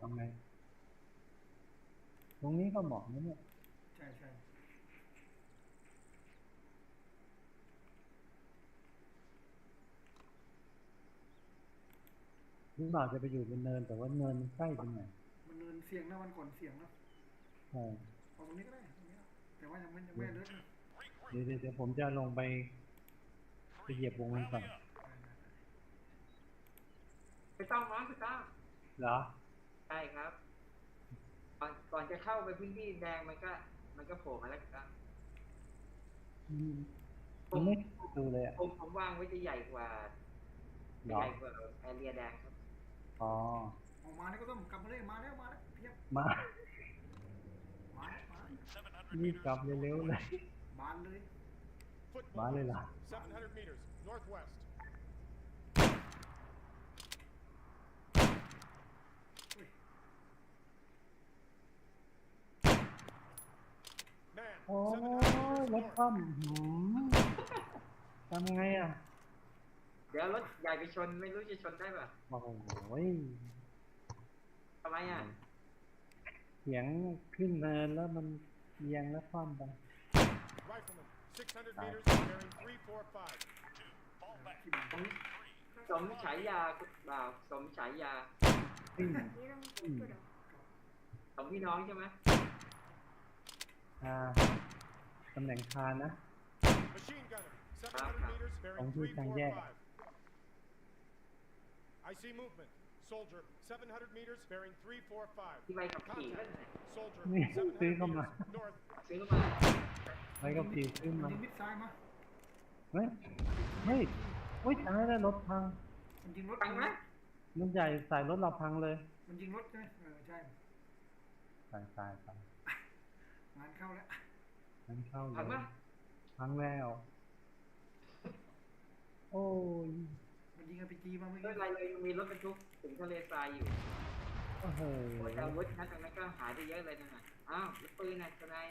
ทำไงตรงนี้ก็เหมาะนะเนี่ยใช่ใช่หรือเปล่าจะไปอยู่บนเนิน แต่ว่าเนินมันใกล้ตรงไหนมันเนินเสียงนะวันก่อนเสียงนะใช่เอาตรงนี้ก็ได้ตรงนี้แต่ว่ายังไม่ยังไม่เลิศนะเดี๋ยวเดี๋ยวเดี๋ยวผมจะลงไปไปเหยียบวงมันก่อนได้ได้ได้ไม่ต้องมั้งคุณตั้มเหรอ ใช่ครับ ก่อนก่อนจะเข้าไปพื้นที่แดงมันก็ มันก็โผล่มาแล้วคุณตั้มอืมผมไม่ดูเลยอะผมผมวางไว้จะใหญ่กว่าเหรใหอญ่กว่าแอเรียแดงครับอ๋อออกมานี่ก็ต้องกลับมาเลยมาแล้วมาแล้วเพียบมามาแล้วมาแล้วรีบกลับเร็วๆเลยบานเลยมาเลยล่ะ700 meters northwest. อุ้ย Man, โอ้700ย meters รถ north. คว่ำหืมทำไงอะเดี๋ยวรถใหญ่ไปชนไม่รู้จะชนได้ป่ะโอ้โหทำไมอะเสียงขึ้นเนินแล้วมันเอียงแล้วคว่ำไป Rifleman, 600 meters bearing 345. ที่บานผมสมฉายาคุณบ่าวสมฉายาอืม Era un cultura. สมพี่น้องใช่ไหม อ่าตำแหน่งคานนะ Machine gunner, 700 meters bearing Ông Chui Trang Giang. 345. I see movement. Soldier, 700 meters bearing 345. ที่ใบขับขี่นั่น Contact. น่ะ Soldier, นี่ 700 ซื้อเข้ามา meters north. ซื้อมาไปกับผีขึ้นมันมายิงมิดซ้ายมาเฮ้ย เฮ้ยโอ้ยตายแล้วรถพัง มันยิงรถฟังไหมมันใหญ่ใส่รถเราพังเลย มันยิงรถใช่ไหมเออใช่ ตายตายตาย งานเข้าแล้วนั่นเข้าเลฟังไหมยพังแล้ว โอ้ยมันยิงอพีจีมาเมื่อไม่กี้เป็นไรเลยยังมีรถบรรทุกถึงทะเลทรายอยู่โอ้โหโอ้ยแต่อาวุธนะตรงนั้นก็หายไปเยอะเลยนะฮะอ้าวแล้วปืนน่ะทนาย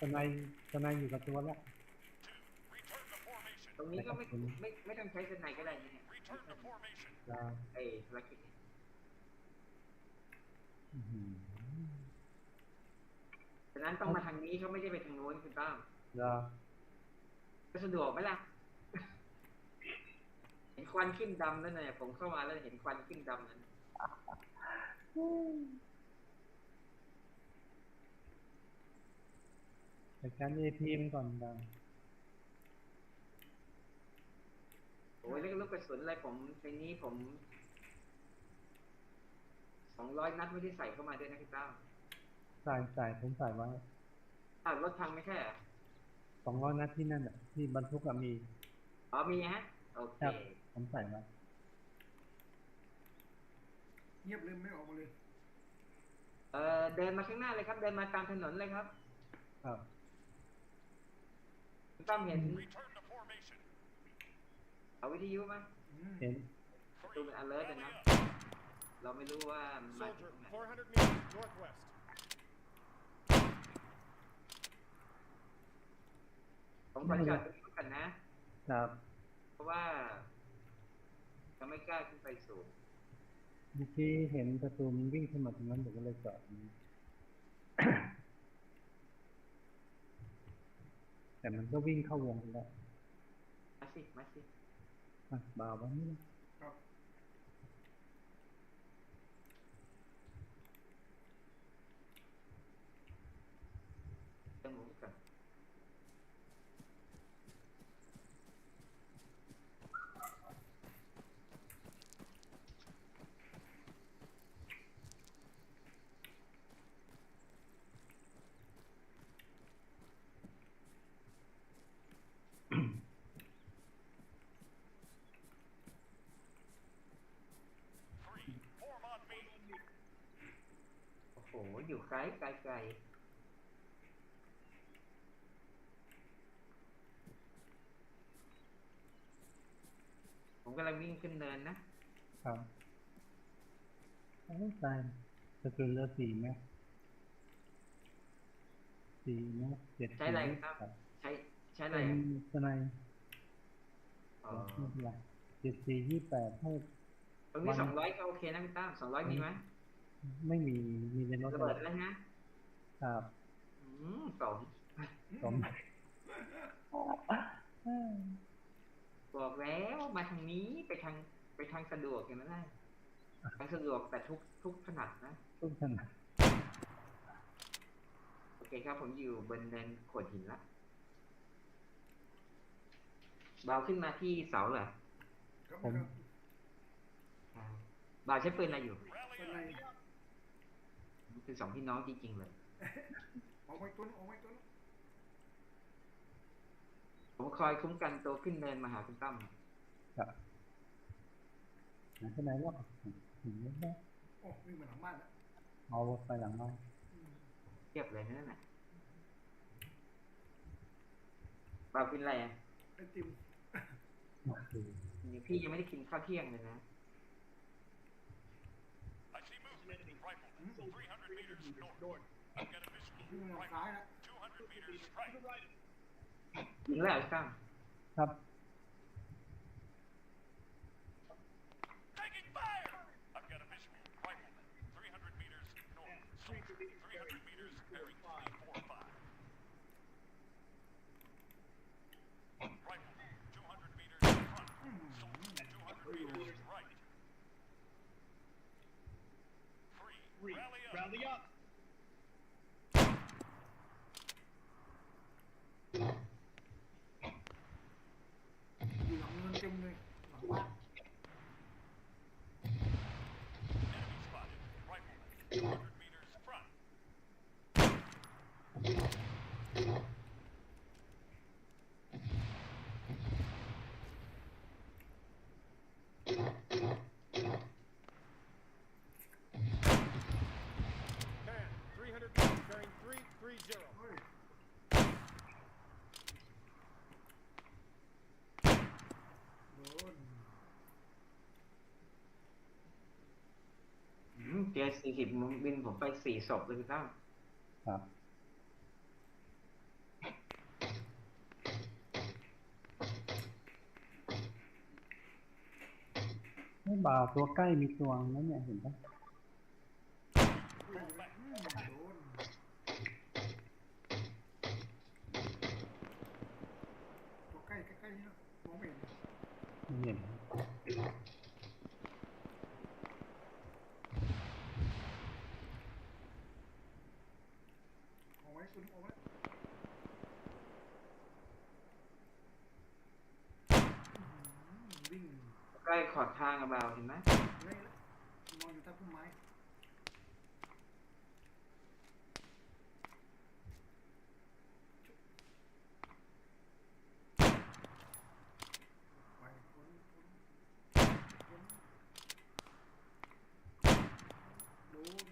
ทนายทนายอยู่กับตัวแล้วตรงนี้ก็ไม่ไม่ไม่ต้องใช้ทนายก็ได้นะเนี่ยจ้าไอ้ภารกิจเนี่ยอื้อหือ ฉะนั้นต้องมาทางนี้เขาไม่ได้ไปทางโน้นคุณตั้มจ้าก็สะดวกไหมล่ะ เห็นควันขึ้นดำแล้วเนี่ยผมเข้ามาแล้วเห็นควันขึ้นดำนั้นจัดการเอพีมก่อนดังโอ้ยแล้วก็ลูกกระสุนอะไรผมในนี้ผมสองร้อยนัดไม่ได้ใส่เข้ามาด้วยนะคุณตั้ม ใส่ใส่ผมใส่ไว้อ้าวรถพังไม่ใช่เหรอสองร้อยนัดที่นั่นอะที่บรรทุกอะมี อ๋อมีฮะ โอเคครับ ผมใส่ไว้เงียบเลยไม่ออกมาเลย เออเดินมาข้างหน้าเลยครับ เดินมาตามถนนเลยครับครับ คุณตั้มเห็นเอาวิทยุไหมอืมเห็น ดูเป็น alert เลยนะเราไม่รู้ว่ามันมาจาก Soldier, ตรงไหน 400 meters northwest. ผมขอจอดตรงนี้ก่อนนะ ครับ เพราะว่าจะไม่กล้าขึ้นไปสูงเมื่อกี้เห็นประตูมันวิ่งขึ้นมาตรงนั้นผมก็เลยจอดตรงนี้แต่มันก็วิ่งเข้าวงไปแล้วมาสิมาสิอะบ่าววันนี้นะครับเติมหมูก่อน โอ้โหอยู่ไกลไกลไกลผมกำลังวิ่งขึ้นเนินนะครับโอ้ยตายกระสุนเหลือสี่ไหมสี่ไหมเจ็ดใช้อะไรครับ ใช้ใช้อะไรเป็นอะทนายอ๋อไม่เป็นไรเจ็ดสี่ยี่แปดให้ตรงนี้วันสองร้อยก็โอเคนะพี่ตั้มสองร้อยมีไหม ไม่มีมีในรถระเบิดแล้วนะครับอืมสองผมบอกแล้วมาทางนี้ไปทางไปทางสะดวกอย่างนั้นได้ทางสะดวกแต่ทุกทุกถนัดนะทุกท่านโอเคครับผมอยู่บนเนินโขดหินละเบาขึ้นมาที่เสาเหรอครับผมครับอ่าเบาใช้ปืนอะไรอยู่เป็นไร เป็นสองพี่น้องจริง ๆ เลยออกไว้ต้นออกไว้ต้นผมคอยคุ้มกันตัวขึ้นเนินมาหาคุณตั้มครับไหนที่ไหนวะเห็นไหมเนี่ยโอ้วิ่งมาหลังบ้านแล้วเอาไปหลังบ้านอืมเทียบเลยนั่นน่ะเบากินอะไรอะไอติมโอเคพี่ยังไม่ได้กินข้าวเที่ยงเลยนะ I see movement. Rifleman. 300 meters north. I've got a visual. วิ่งมาทางซ้ายแล้ว200 meters right. ยิงแล้วตั้มครับ Taking fire! I've got a visual. Rifleman. 300 meters north. Soldier. 300 meters bearing 345. Rifleman. 200 meters front. Soldier. 200 meters right. Three. Rally up. up. อยู่หลังเนินเต็มเลยหลังบ้าน Enemy spotted. Rifleman. 200 meters front. Man, 300 meters bearing 330. เฮ้ยโดน อืมเจอสี่สิบบินผมไปสี่ศพเลยคุณตั้มครับ ไม่บ่าวตัวใกล้มีตัวนั้นเนี่ยเห็นปะ อืมโดนตัวใกล้ใกล้ๆนี่แล้วมองไม่เห็น ไม่เห็น เอาไว้ต้นเอาไว้อื้อหือวิ่ง ใกล้ ขอบทางอะเบาเห็นไหมเลยแล้วนอนอยู่ใต้พุ่มไม้ไปพ้นพ้นพ้นโดน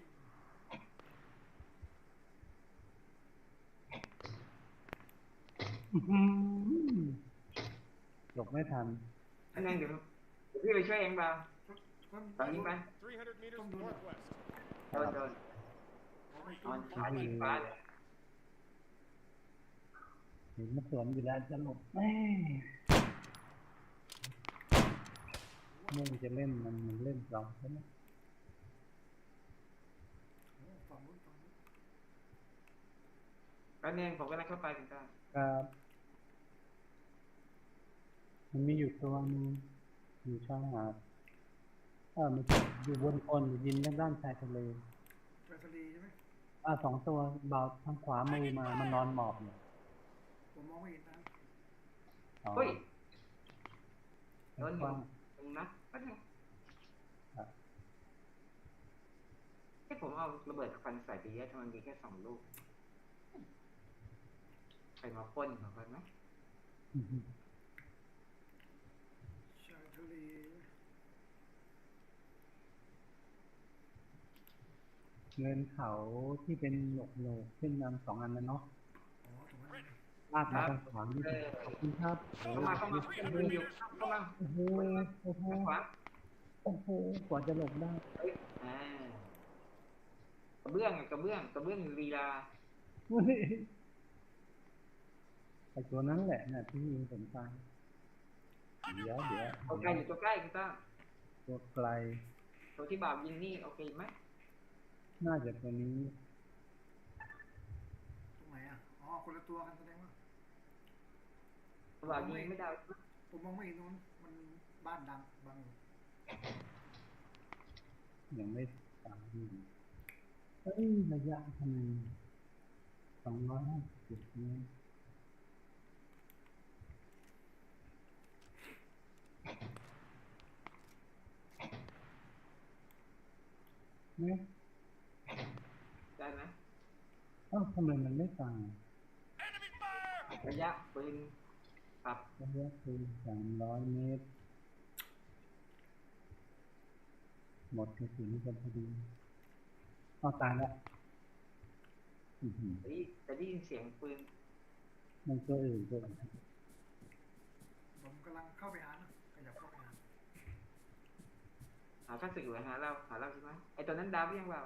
อื้อหือหลบไม่ทัน อันนั้นเดี๋ยวเดี๋ยว พี่ไปช่วยเองเบาต้นตอนนี้ไป300 meters northwest. โดนโดนนต้อนขายิงฟ้าเลยเห็นมันสวนอยู่แล้วจะหลบแม่มุ่งจะเล่นมันมันเล่นเราใช่ไหมฝั่งนู้นฝั่งนู้นแล้วเนี่ยผมกำลังเข้าไปคุณตั้ครับ มันมีอยู่ตัวหนึง อยู่ช่องหาดเออมันอยู่บนคนอยู่ยินด้านด้านชายทะเลไปทะเลใช่ไหมอ่าสองตัวเบาทางขวามือมามันนอนหมอบเนี่ยผมมองไม่เห็นนะอ๋อเฮ้ยทางขวาตรงนั้นก็ได้ครับให้ผมเอาระเบิดควันใส่ไปเยอะทำไมมีแค่สองลูกใครมาพ่นของกันไหม ทะเลเงินเขาที่เป็นหนกโหนกขึ้นนำสองอันนั้นเนาะอ๋อถูกไหมลากมาทางขวานี่ขอบคุณครับเข้ามาเข้ามาเข้ามาอยู่เข้ามาโอ้โหโอ้โหขวาโอ้โหกว่าจะหลบได้เฮ้ยอ่ากระเบื้องกระเบื้องกระเบื้องลีลาเฮ้ยไอตัวนั้นแหละน่ะที่ยิงผมตาย เดี๋ยวเดี๋ยวตัวใกล้อยู่ตัวใกล้คุณตั้มตัวไกล ตัวที่บ่าวยิงนี่โอเคไหมน่าจะตัวนี้ตรงไหนอะ อ๋อ คนละตัวกันแสดงว่าระหว่างยิงไม่ได้ผมมองไม่เห็นตรงนั้นมันบ้านดังบางอยู่ยังไม่ตามที่เอ้ยระยะทำไมสองร้อยห้าสิบเมตร เนี่ยได้ไหมเอ้าทำไมมันไม่ตาม Enemy fire! ระยะปืนปรับระยะคือสามร้อยเมตร หมดกระสุนกันพอดีเอาตายแล้วอื้อหือแต่ได้แต่ได้ยินเสียงปืนมันตัวอื่นตัวอื่นผมกำลังเข้าไปหานะขยับเข้าไปหา หาข้าศึกหรือหาเราหาเราใช่ไหมไอตัวนั้นดาวหรือยังเปล่า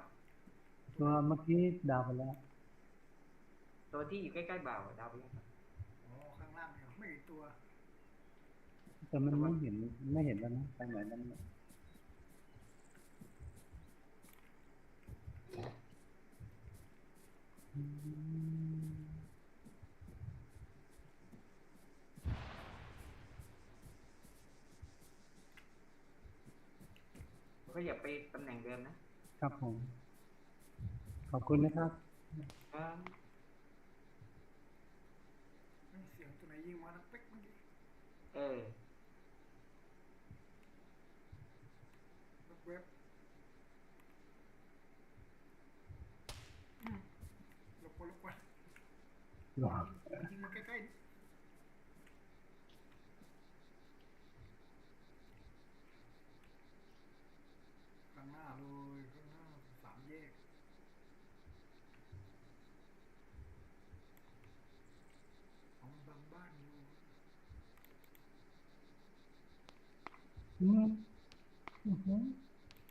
ตัวเมื่อกี้ดาวไปแล้ว ตัวที่อยู่ใกล้ๆบ่าวดาวไปยังอ๋อข้างล่างเนี่ยไม่เห็นตัว แต่มันไม่เห็นไม่เห็นแล้วนะไปไหนแล้วเนี่ยอืม ก็อย่าไปตำแหน่งเดิมนะ ครับผม ขอบคุณนะครับอ่าเฮ้ยเสียงตัวไหนยิงมานะเป๊กเมื่อกี้เออเว็บอืมหลบคนหลบคนหรอ มันยิงมาใกล้ๆนี่ข้างหน้าเลยข้างหน้าสามแยกของบางบ้านอยู่ อืมอือหือ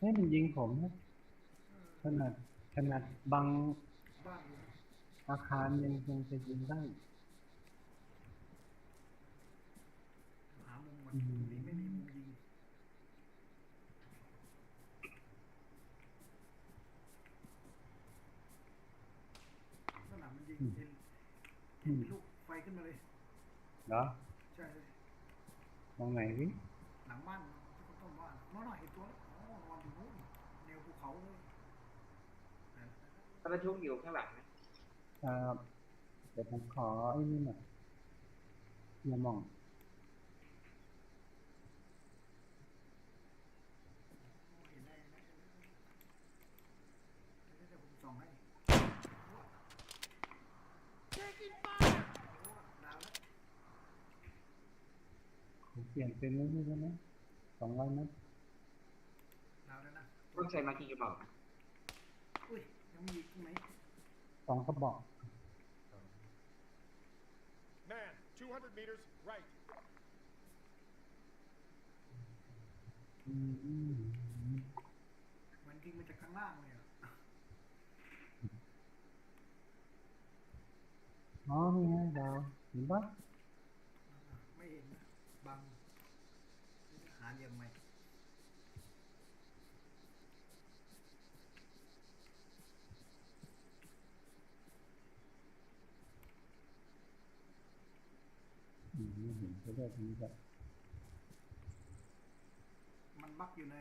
เฮ้ยมันยิงผมนะเออขนาดขนาดบังบ้านอยู่อาคารยังคงจะยิงได้หามุมมันอืมนี่ไม่มีมุมยิงสนามมันยิงเห็นเห็นลูกไฟขึ้นมาเลยเหรอใช่เลยมองไหนวิหลังบ้านที่เขาต้นบ้านน้อยๆเห็นตัวแล้วอ๋อนอนอยู่นู้นแนวภูเขาเลยนั่น ตะประทุกอยู่ข้างหลังนะครับเดี๋ยวผมขอไอ้นี่หน่อยอย่ามองเห็นได้นะเดี๋ยวเดี๋ยวผมส่องให้ดาวแล้วผมเปลี่ยนเป็นนี่แล้วนะสองร้อยนัดดาวแล้วนะต้องใช้มากี่กระบอกอะอุ้ย ยังมีอีกตรงไหนสองกระบอก Man, 200 meters right. อืมมันยิงมาจากข้างล่างเลยอะอ๋อนี่ไงดาวเห็นปะ ไม่เห็นนะบังหาเหลี่ยมใหม่ อืม ไม่เห็นก็ได้ทีนี้แบบมันบักอยู่ใน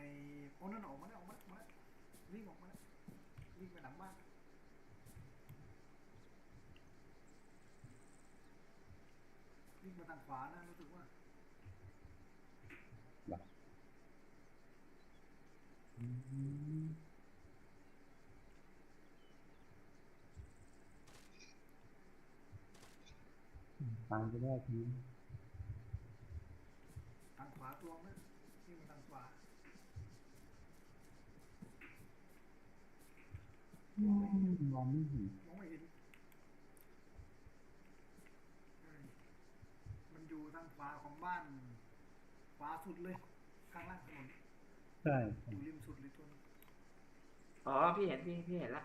โอ้นั่นออกมาแล้วออกมาแล้วออกมาแล้ววิ่งออกมาแล้ววิ่งไปหลังบ้านวิ่งมาทางขวานะรู้สึกว่าแบบ อืมตามไปได้ทีนี้ทางขวาตัวมั้ยวิ่งมาทางขวาอืมมองไม่เห็นมองไม่เห็นเอ้ยมันอยู่ทางขวาของบ้านขวาสุดเลย ข้างล่างถนนใช่อยู่ริมสุดเลยตัวนึงอ๋อ พี่เห็น พี่ พี่เห็นละ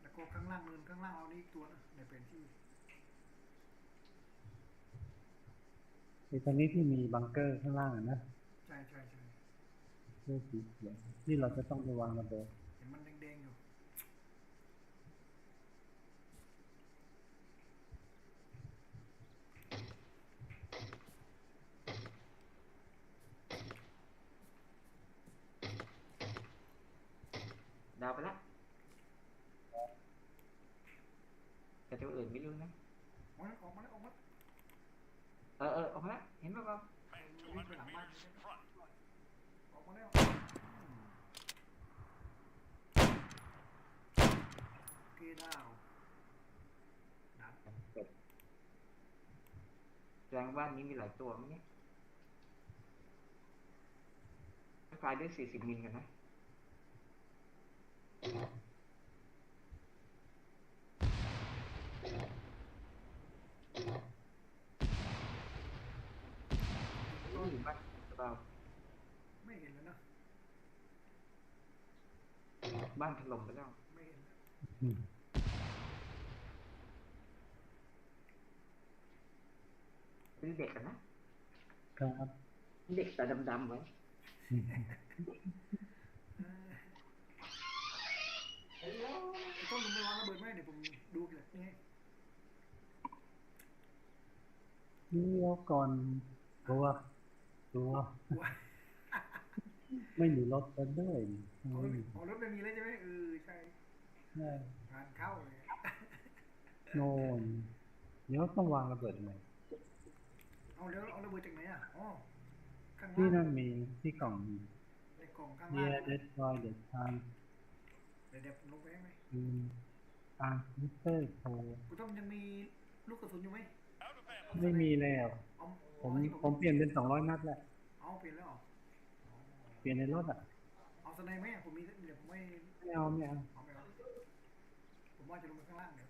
แล้ว ก็ข้างล่างเนินข้างล่างเรานี่อีกตัวนะในเป็นที่ไอ้ตอนนี้ที่มีบังเกอร์ข้างล่างอะนะ ใช่ใช่ใช่อสื้อสีเขียวที่เราจะต้องไปวางระเบิดเห็นมันแดงๆอยู่ ดาวไปละแต่ตัว อื่นไม่รู้นะออกมาแล้วออกมาแล้วออกมาเออเออออกมาละเห็นป่ะเปล่า Men 200 meters front. ออกมาแล้วโอเคดาวดันแสดงว่านี้มีหลายตัวมั้งเนี่ยคล้ายด้วยสี่สิบมิลกันนะ นี่อยู่บ้านหรือเปล่า ไม่เห็นแล้วนะ บ้านถล่มไปแล้วไม่เห็นแล้วอืมเป็นเด็กกันนะครับเด็กแต่ดำๆไว้ไอ้ต้นมึงไปวางระเบิดไหมเดี๋ยวผมดูเลยนี่ไงเดี๋ยวก่อนตัวตัวหัว ไม่มีรถกันด้วยเอาไม่รมีถเอารถไม่มีแล้วใช่ไหมเออใช่ใช่งานเข้าเลยโน่นเดี๋ยวต้องวางระเบิดใหม่เอาแล้วเอาระเบิดจากไหนอะอ๋อข้างที่ล่านั่งนมีที่กล่องในกล่องข้างเบีล่ายงร์เดสทรอยเดสทานเดี๋ยวเดี๋ยวผมลงไปให้ไหมอืมอ่ามิสเตอร์โทกูต้องยังมีลูกกระสุนอยู่ไหม Out of ammo. ไม่มีแล้วเอาผมเอาที่ผมเปลี่ยนเป็นสองร้อยนัดแล้วเอาเปลี่ยนแล้วเหรอ เปลี่ยนในรถอะเอาสไนไหมผมมีเดี๋ยวผมไม่ไม่เอาไม่เอาเอาไปเอาผมว่าจะลงไปข้างล่างเดี๋ยว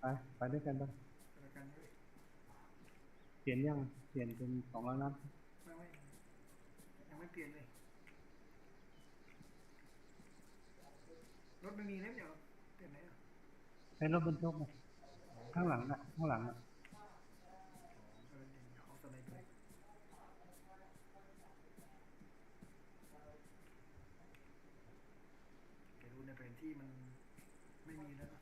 ไปไปด้วยกันไปเจอกันเลยเปลี่ยนยังเปลี่ยนเป็นสองร้อยนัดไม่ไม่ยังไม่เปลี่ยนเลยรถไม่มีแล้วเดี๋ยวเปลี่ยนไหนอะ ใช้รถบรรทุกอะข้างหลังอะข้างหลังอะ เออเดี๋ยวเอาสไนไปเลยแกดูในแผนที่มันไม่มีแล้วนะ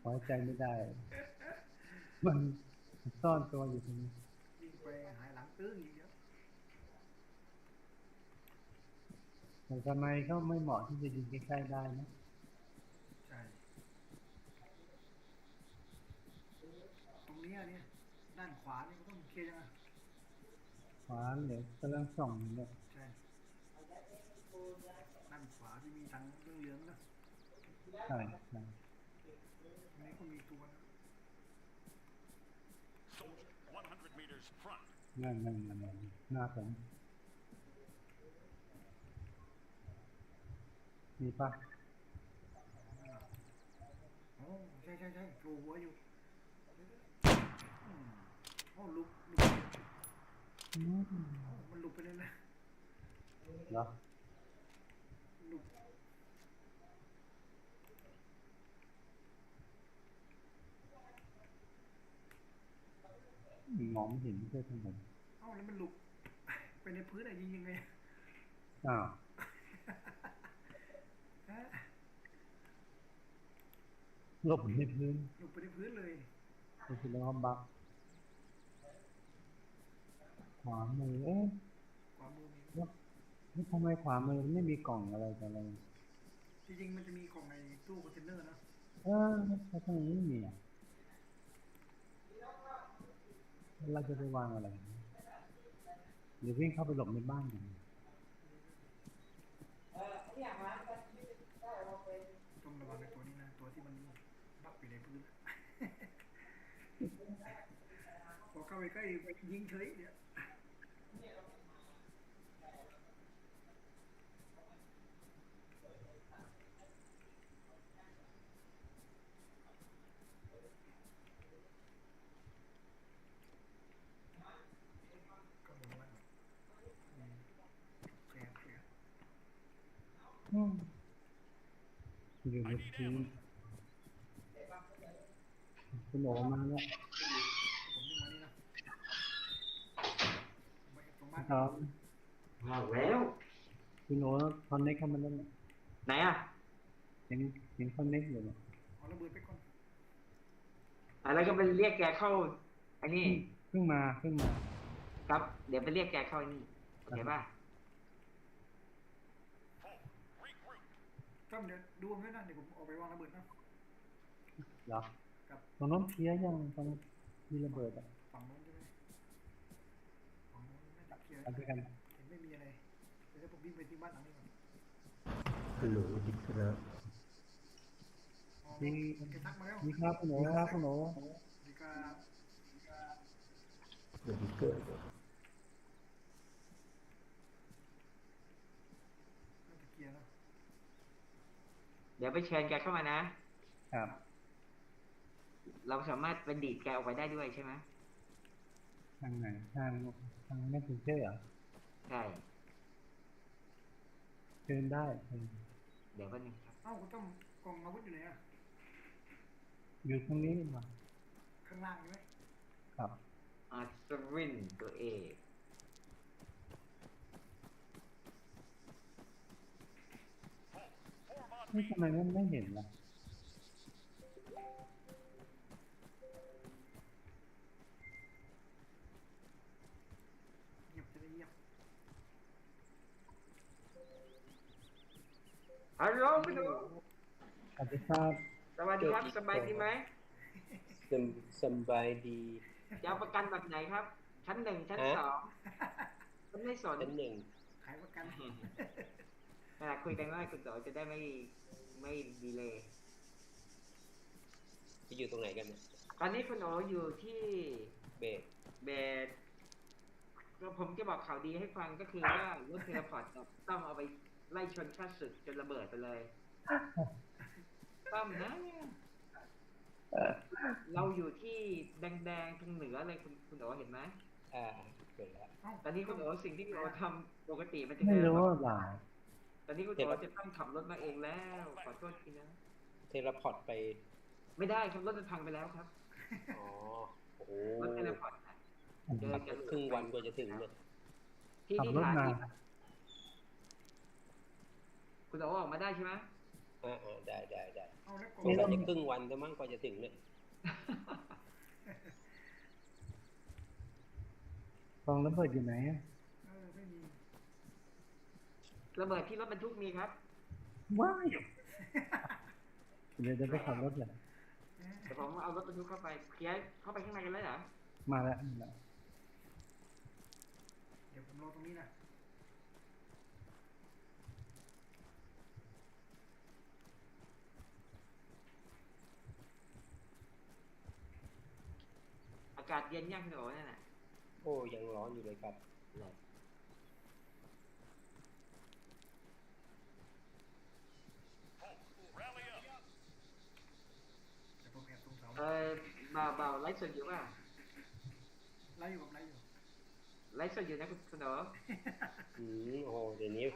ไว้ใจไม่ได้ มันซ่อนตัวอยู่ตรงนี้ยิงไปหายหลังตื้งอีกแล้วแต่ทำไมเขาไม่เหมาะที่จะยิงใกล้ๆได้นะใช่ตรงนี้ยเนี่ยด้านขวานี่ก็ต้องเคลียร์ยังไงขวาเหลือกำลังส่องเนี่ยใช่ด้านขวาที่มีทางเหลืองๆนะใช่ใช่ ตรงนี้ก็มีตัวนะนั่นนั่นนั่นนหน้าผมมีปะโอ้ใช่ใช่ใช่โผล่หัวอยู่โอ้ลุกลุกมันลุกไปเลยนะเหรอ ลุก มองไม่เห็นด้วยทั้งหมดเอ้าแล้วมันลุกไปในพื้นอะยิงยังไงอ้าวฮะหลบในพื้นลุกไปในพื้นเลยก็คือแล้วบักขวามือเอ๊ะขวามือมีนี่ทำไมขวามือไม่มีกล่องอะไรแต่อะไรจริงๆมันจะมีของในตู้คอนเทนเนอร์นะเออแล้วทำไมไม่มีอะ เราจะไปวางอะไรหรือวิ่งเข้าไปหลบในบ้านกันต้องระวังในตัวนี้นะ ตัวที่มันบักอยู่ในพื้นพอเข้าไปใกล้ยิงเฉยเนี่ยก็ลงมาอืมแชร์แชร์ อยู่ในพื้นคุณโอมาแล้วผมยิงมาแล้วคุณโอคอนเน็กเข้ามาเล่นไหนอะเห็นเห็นคอนเน็กอยู่เนี่ยเอาระเบิดไปก่อนอะไรก็ไปเรียกแกเข้าอ้นี่เพิ่งมาเพิ่งมา ครับ เดี๋ยวไปเรียกแกเข้าอ้นี่โอเคป่ะ ก็เดี๋ยวดูผมด้วยนะเดี๋ยวผมออกไปวางระเบิดนะ เหรอครับ ตรงโน้นเคลียร์ยังตรงมีระเบิดอะฝั่งโน้นใช่ไหมฝั่งโน้นไม่จับเคลียร์ไปด้วยกันเห็นไม่มีอะไรเดี๋ยวผมวิ่งไปที่บ้านหลังนี้ก่อนฮัลโหลดิสครับอ๋อนี่แกทักมาแล้วนี่ครับคุณโอครับคุณโอดีกาสวัสดีเกิด น่าจะเคลียร์แล้ว เดี๋ยวไปเชิญแกเข้ามานะ ครับ เราสามารถเป็นดีดแกออกไปได้ด้วยใช่ไหมทางไหนทางทางแม่ถึงเชื่อเหรอใช่เชิญได้เชิญเดี๋ยวก็นึงครับเอ้าคุณต้อมกล่องอาวุธอยู่ไหนอะอยู่ตรงนี้มาข้างล่างใช่ไหมครับอาร์ตวินตัวเอก นี่ทำไมมันไม่เห็นล่ะเงียบจะได้เงียบฮัลโหลพี่หนูอาจจะทราบสวัสดีครับสบายดีไหมสมสำบายดีจะเอาประกันแบบไหนครับ ชั้นหนึ่งชั้นฮะสองฉันไม่สนชั้นหนึ่งขายประกัน เวลาคุยกันว่าคุณโตจะได้ไม่ไม่ดีเลยจะอยู่ตรงไหนกันเนี่ยตอนนี้คุณโออยู่ที่เบสเบสก็ผมจะบอกข่าวดีให้ฟังก็คือว่ารถเทเลพอร์ตต้องเอาไปไล่ชนข้าศึกจนระเบิดไปเลยต้อมนะเราอยู่ที่แดงๆทางเหนือเลยคุณคุณโอเห็นไหมอ่าเกิดแล้วเอ้าตอนนี้คุณโอสิ่งที่คุณโอทำปกติมันจะไม่รู้ว่าหลาย ตอนนี้คุณโอจะต้องขับรถมาเองแล้ว ขอโทษทีนะ เทเลพอร์ตไป ไม่ได้ครับรถมันพังไปแล้วครับอ๋อ โอ้โหรถเทเลพอร์ตน่ะเจอขับกันครึ่งวันกว่าจะถึงเนี่ยที่ขับที่รถฐานมา ที่คุณโอออกมาได้ใช่ไหมอ่าอ่าได้ได้ได้เอาแล้วกล่องสงสัยจะครึ่งวันจะมั่งกว่าจะถึงเนี่ยกองระเบิดอยู่ไหนอะเออไม่มี ระเบิดที่รถบรรทุกมีครับ ว้ายเดี๋ยวจะไปขับรถเลยเอ๊ะแต่ผมเอารถบรรทุกเข้าไปเคลียร์เข้าไปข้างในกันแล้วเหรอมาแล้วมาแล้วเดี๋ยวผมรอตรงนี้นะอากาศเย็นยังคุณโอนั่นน่ะโอ้ยังร้อนอยู่เลยครับ Rally up. เดี๋ยวผมแอบตรง เสาเออเบาเบาไลฟ์สดอยู่ป่ะไล่อยู่กับไล่อยู่ไลฟ์สดอยู่นะคุณคุณโออืมโอ้โหเดี๋ยวนี้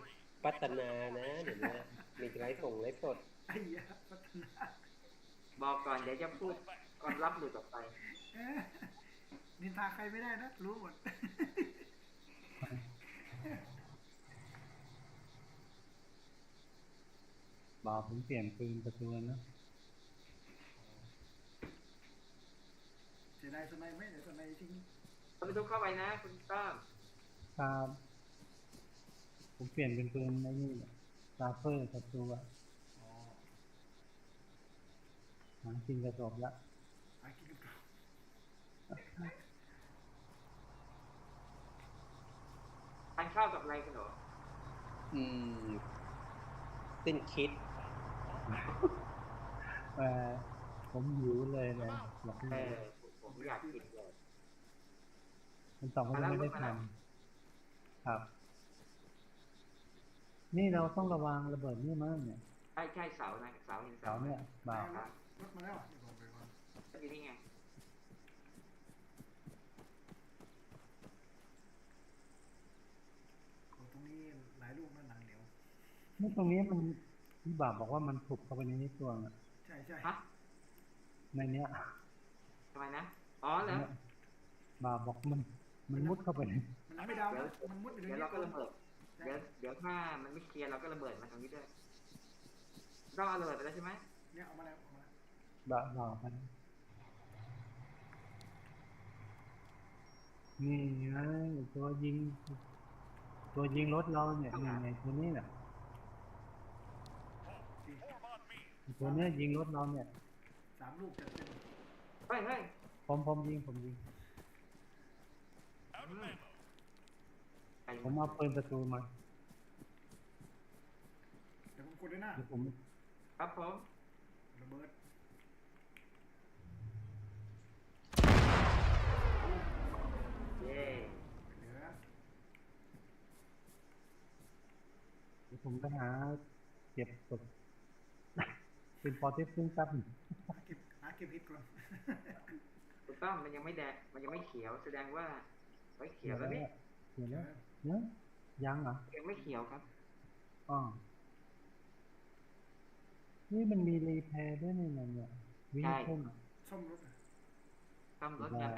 พัฒนานะเดี๋ยวนี้มีไลฟ์ส่งไลฟ์สดไอ้ยาพัฒนาบอกก่อนเดี๋ยวจะพูดก่อนรับหลุดออกไปเอ๊ะนินทาใครไม่ได้นะ รู้หมดบอกผมเปลี่ยนปืนประตูนะ เสียดายสไนไหมเดี๋ยวสไนทิ้ง รถบรรทุกเข้าไปนะ คุณต้อมครับผมเปลี่ยนเป็นปืนไอ้นี่ซาเฟอร์ประตูอะอ๋อหากินกระสอบละไอ้กินกับข้าวทานข้าวกับอะไรคุณโออืมสิ้นคิดเออผมหิวเลยเลยหลับเอเลยอผมอยากกินเลย มันสองคนไม่ได้ทำครับ นี่เราต้องระวังระเบิดนี่มากเนี่ยใช่ใช่เสานะเสาเห็นเสาเนี่ยบ่าวเอารถมาแล้วอะเดี๋ยวผมไปก่อนอยู่นี่ไงโอ้ตรงนี้หลายลูกนะหนังเหนียวนี่ตรงนี้มันพี่บ่าวบอกว่ามันถูกเข้าไปในนี้ตัวน่ะใช่ใช่ฮะในเนี้ยทำไมนะ อ๋อเหรอเนี่ยบ่าวบอกมัน มันมุดเข้าไปเลยมันไม่ดาวนะมันมุดอยู่ตรงเดี๋ยวนี้เราก็ระเบิดเดี๋ยวเดี๋ยวถ้ามันไม่เคลียร์เราก็ระเบิดมาตรงนี้ด้วยต้องเอาระเบิดไปแล้วใช่ไหมเนี่ยเอามาแล้วเอามาแล้วบะบ่าวกันนี่ไงตัวยิง ตัวยิงรถเราเนี่ยนี่ไงตัวนี้น่ะ Form on me. ตัวเนี้ยยิงรถเราเนี่ยสามลูกจัดเต็มเฮ้ยเฮ้ยผมผมยิงผมยิง Out of ammo. ใคร ผมเอาปืนประตูมาเดี๋ยวผมกดด้วยหน้าเดี๋ยวผมครับผมระเบิดเย่เหลือเดี๋ยวผมไปหาเก็บศพเป็นพอที่ซึ่งตั้งหาเก็บหาเก็บฮิตก่อนถูกต้องมันยังไม่แดงมันยังไม่เขียวแสดงว่า ไว้เขียวแล้วนี่เขียวแล้วเนี่ยยังเหรอยังไม่เขียวครับอ๋อนี่มันมีรีแพร์ด้วยนี่นะเนี่ยวิ่งใช่ขึ้นซ่อมรถอะซ่อมรถกัน